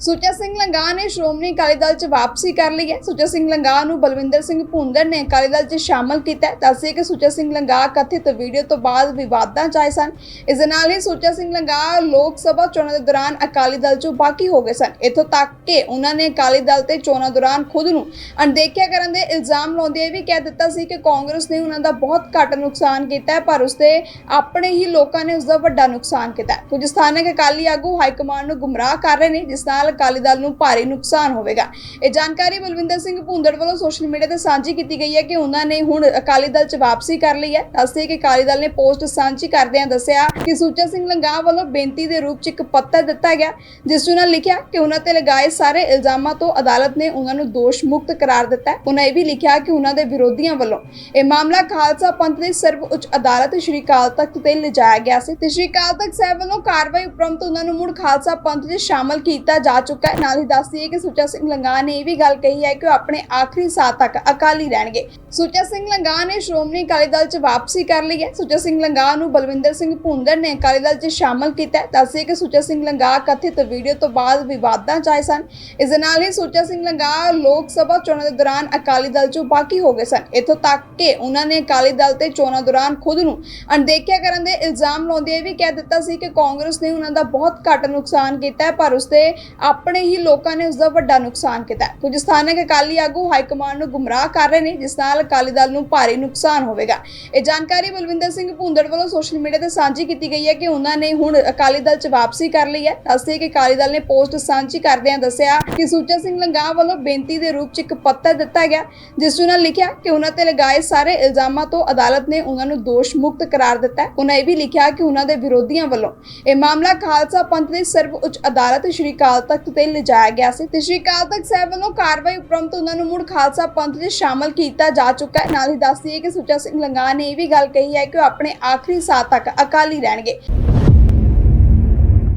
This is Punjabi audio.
ਸੁੱਚਾ ਸਿੰਘ ਲੰਗਾ ਨੇ ਸ਼੍ਰੋਮਣੀ ਅਕਾਲੀ ਦਲ 'ਚ ਵਾਪਸੀ ਕਰ ਲਈ ਹੈ। ਸੁੱਚਾ ਸਿੰਘ ਲੰਗਾ ਨੂੰ ਬਲਵਿੰਦਰ ਸਿੰਘ ਭੁੰਦੜ ਨੇ ਅਕਾਲੀ ਦਲ 'ਚ ਸ਼ਾਮਲ ਕੀਤਾ ਹੈ। ਕਿ ਸੁੱਚਾ ਸਿੰਘ ਲੰਗਾ ਕਥਿਤ ਵੀਡੀਓ ਤੋਂ ਬਾਅਦ ਵਿਵਾਦਾਂ 'ਚ ਆਏ ਸਨ। ਇਸ ਦੇ ਨਾਲ ਹੀ ਸੁੱਚਾ ਸਿੰਘ ਲੰਗਾ ਲੋਕ ਸਭਾ ਚੋਣਾਂ ਦੇ ਦੌਰਾਨ ਅਕਾਲੀ ਦਲ 'ਚੋਂ ਬਾਕੀ ਹੋ ਗਏ ਸਨ। ਇੱਥੋਂ ਤੱਕ ਕਿ ਉਹਨਾਂ ਨੇ ਅਕਾਲੀ ਦਲ ਤੇ ਚੋਣਾਂ ਦੌਰਾਨ ਖੁਦ ਨੂੰ ਅਣਦੇਖਿਆ ਕਰਨ ਦੇ ਇਲਜ਼ਾਮ ਲਾਉਂਦੇ ਇਹ ਵੀ ਕਹਿ ਦਿੱਤਾ ਸੀ ਕਿ ਕਾਂਗਰਸ ਨੇ ਉਹਨਾਂ ਦਾ ਬਹੁਤ ਘੱਟ ਨੁਕਸਾਨ ਕੀਤਾ ਹੈ, ਪਰ ਉਸਦੇ ਆਪਣੇ ਹੀ ਲੋਕਾਂ ਨੇ ਉਸਦਾ ਵੱਡਾ ਨੁਕਸਾਨ ਕੀਤਾ ਕੁਝ ਸਥਾਨਕ ਅਕਾਲੀ ਆਗੂ ਹਾਈ ਕਮਾਂਡ ਨੂੰ ਗੁੰਮਰਾਹ ਕਰ ਰਹੇ ਨੇ, ਜਿਸ ਨਾਲ ਅਕਾਲੀ ਦਲ ਨੂੰ ਭਾਰੀ ਨੁਕਸਾਨ ਹੋਵੇਗਾ। ਇਹ ਜਾਣਕਾਰੀ ਬਲਵਿੰਦਰ ਸਿੰਘ ਭੁੰਦੜ ਵੱਲੋਂ ਸੋਸ਼ਲ ਮੀਡੀਆ ਤੇ ਸਾਂਝੀ ਕੀਤੀ ਗਈ ਹੈ ਕਿ ਉਹਨਾਂ ਨੇ ਹੁਣ ਅਕਾਲੀ ਦਲ 'ਚ ਵਾਪਸੀ ਕਰ ਲਈ ਹੈ। ਦੱਸਦੇ ਕਿ ਅਕਾਲੀ ਦਲ ਨੇ ਪੋਸਟ ਸਾਂਝੀ ਕਰਦਿਆਂ ਦੱਸਿਆ ਕਿ ਸੁੱਚਾ ਸਿੰਘ ਲੰਗਾ ਵੱਲੋਂ ਬੇਨਤੀ ਦੇ ਰੂਪ 'ਚ ਇੱਕ ਪੱਤਰ ਦਿੱਤਾ ਗਿਆ, ਜਿਸ 'ਚ ਉਹਨਾਂ ਲਿਖਿਆ ਕਿ ਉਹਨਾਂ ਤੇ ਲਗਾਏ ਸਾਰੇ ਇਲਜ਼ਾਮਾਂ ਤੋਂ ਅਦਾਲਤ ਨੇ ਉਹਨਾਂ ਨੂੰ ਦੋਸ਼ ਮੁਕਤ ਕਰਾਰ ਦਿੱਤਾ ਹੈ। ਉਹਨਾਂ ਇਹ ਵੀ ਲਿਖਿਆ ਕਿ ਉਹਨਾਂ ਦੇ ਵਿਰੋਧੀਆਂ ਵੱਲੋਂ ਇਹ ਮਾਮਲਾ ਖਾਲਸਾ ਪੰਥ ਦੀ ਸਰਵ ਉੱਚ ਅਦਾਲਤ ਸ਼੍ਰੀ ਅਕਾਲ ਤਖਤ ਤੇ ਲਿਜਾਇਆ ਗਿਆ ਸੀ। ਤੇ ਸ਼੍ਰੀ ਅਕਾਲ ਤਖਤ ਸਾਹਿਬ ਵੱਲੋਂ ਕਾਰਵਾਈ ਉਪਰੰਤ ਉਹਨਾਂ ਨੂੰ ਮੁੜ ਖਾਲਸਾ ਪੰਥ 'ਚ ਸ਼ਾਮਲ ਕੀਤਾ ਜਾ ਚੁੱਕਾ ਹੈ। ਨਾਲ ਹੀ ਦੱਸਦੀ ਹੈ ਕਿ ਸੁੱਚਾ ਸਿੰਘ ਲੰਗਾ ਨੇ ਇਹ ਵੀ ਗੱਲ ਕਹੀ ਹੈ ਕਿ ਉਹ ਆਪਣੇ ਆਖਰੀ ਸਾਹ ਤੱਕ ਅਕਾਲੀ ਰਹਿਣਗੇ। ਸੁੱਚਾ ਸਿੰਘ ਲੰਗਾ ਨੇ ਸ਼੍ਰੋਮਣੀ ਅਕਾਲੀ ਦਲ 'ਚ ਵਾਪਸੀ ਕਰ ਲਈ ਹੈ। ਸੁੱਚਾ ਸਿੰਘ ਲੰਗਾ ਨੂੰ ਬਲਵਿੰਦਰ ਸਿੰਘ ਭੁੰਦੜ ਨੇ ਅਕਾਲੀ ਦਲ 'ਚ ਸ਼ਾਮਲ ਕੀਤਾ ਦੱਸਦੇ ਕਿ ਸੁੱਚਾ ਸਿੰਘ ਲੰਗਾ ਕਥਿਤ ਵੀਡੀਓ ਤੋਂ ਬਾਅਦ ਵਿਵਾਦਾਂ 'ਚ ਆਏ ਸਨ। ਇਸ ਦੇ ਨਾਲ ਹੀ ਸੁੱਚਾ ਸਿੰਘ ਲੰਗਾ ਲੋਕ ਸਭਾ ਚੋਣਾਂ ਦੇ ਦੌਰਾਨ ਅਕਾਲੀ ਦਲ 'ਚੋਂ ਬਾਕੀ ਹੋ ਗਏ ਸਨ। ਇੱਥੋਂ ਤੱਕ ਕਿ ਉਹਨਾਂ ਨੇ ਅਕਾਲੀ ਦਲ ਤੇ ਚੋਣਾਂ ਦੌਰਾਨ ਖੁਦ ਨੂੰ ਅਣਦੇਖਿਆ ਕਰਨ ਦੇ ਇਲਜ਼ਾਮ ਲਾਉਂਦੇ ਇਹ ਵੀ ਕਹਿ ਦਿੱਤਾ ਸੀ ਕਿ ਕਾਂਗਰਸ ਨੇ ਉਹਨਾਂ ਦਾ ਬਹੁਤ ਘੱਟ ਨੁਕਸਾਨ ਕੀਤਾ ਹੈ, ਪਰ ਉਸਦੇ ਆਪਣੇ ਹੀ ਲੋਕਾਂ ਨੇ ਉਸਦਾ ਵੱਡਾ ਨੁਕਸਾਨ ਕੀਤਾ ਹੈ। ਕੁਝ ਸਥਾਨਕ ਅਕਾਲੀ ਆਗੂ ਹਾਈ ਕਮਾਂਡ ਨੂੰ ਗੁੰਮਰਾਹ ਕਰ ਰਹੇ ਨੇ, ਜਿਸ ਨਾਲ ਅਕਾਲੀ ਦਲ ਨੂੰ ਭਾਰੀ ਨੁਕਸਾਨ ਹੋਵੇਗਾ। ਇਹ ਜਾਣਕਾਰੀ ਬਲਵਿੰਦਰ ਸਿੰਘ ਭੁੰਦੜ ਵੱਲੋਂ ਸੋਸ਼ਲ ਮੀਡੀਆ ਤੇ ਸਾਂਝੀ ਕੀਤੀ ਗਈ ਹੈ ਕਿ ਉਹਨਾਂ ਨੇ ਹੁਣ ਅਕਾਲੀ ਦਲ 'ਚ ਵਾਪਸੀ ਕਰ ਲਈ ਹੈ। ਦੱਸਦੇ ਕਿ ਅਕਾਲੀ ਦਲ ਨੇ ਪੋਸਟ ਸਾਂਝੀ ਕਰਦਿਆਂ ਦੱਸਿਆ ਕਿ ਸੁੱਚਾ ਸਿੰਘ ਲੰਗਾ ਵੱਲੋਂ ਬੇਨਤੀ ਦੇ ਰੂਪ 'ਚ ਇੱਕ ਪੱਤਰ ਦਿੱਤਾ ਗਿਆ, ਜਿਸ 'ਚ ਉਹਨਾਂ ਲਿਖਿਆ ਕਿ ਉਹਨਾਂ ਤੇ ਲਗਾਏ ਸਾਰੇ ਇਲਜ਼ਾਮਾਂ ਤੋਂ ਅਦਾਲਤ ਨੇ ਉਹਨਾਂ ਨੂੰ ਦੋਸ਼ ਮੁਕਤ ਕਰਾਰ ਦਿੱਤਾ ਉਹਨਾਂ ਇਹ ਵੀ ਲਿਖਿਆ ਕਿ ਉਹਨਾਂ ਦੇ ਵਿਰੋਧੀਆਂ ਵੱਲੋਂ ਇਹ ਮਾਮਲਾ ਖਾਲਸਾ ਪੰਥ ਦੇ ਸਰਵ ਉੱਚ ਅਦਾਲਤ ਸ਼੍ਰੀ ਅਕਾਲ ਤਖਤ ਤੇ ਲਿਜਾਇਆ ਗਿਆ ਸੀ ਤੇ ਸ਼੍ਰੀ ਅਕਾਲ ਤਖਤ ਸਾਹਿਬ ਵੱਲੋਂ ਕਾਰਵਾਈ ਉਪਰੰਤ ਉਹਨਾਂ ਨੂੰ ਮੁੜ ਖਾਲਸਾ ਪੰਥ 'ਚ ਸ਼ਾਮਲ ਕੀਤਾ ਜਾ ਚੁੱਕਾ ਹੈ। ਨਾਲ ਹੀ ਦੱਸਦੀ ਹੈ ਕਿ ਸੁੱਚਾ ਸਿੰਘ ਲੰਗਾ ਨੇ ਇਹ ਵੀ ਗੱਲ ਕਹੀ ਹੈ ਕਿ ਉਹ ਆਪਣੇ ਆਖਰੀ ਸਾਹ ਤੱਕ ਅਕਾਲੀ ਰਹਿਣਗੇ।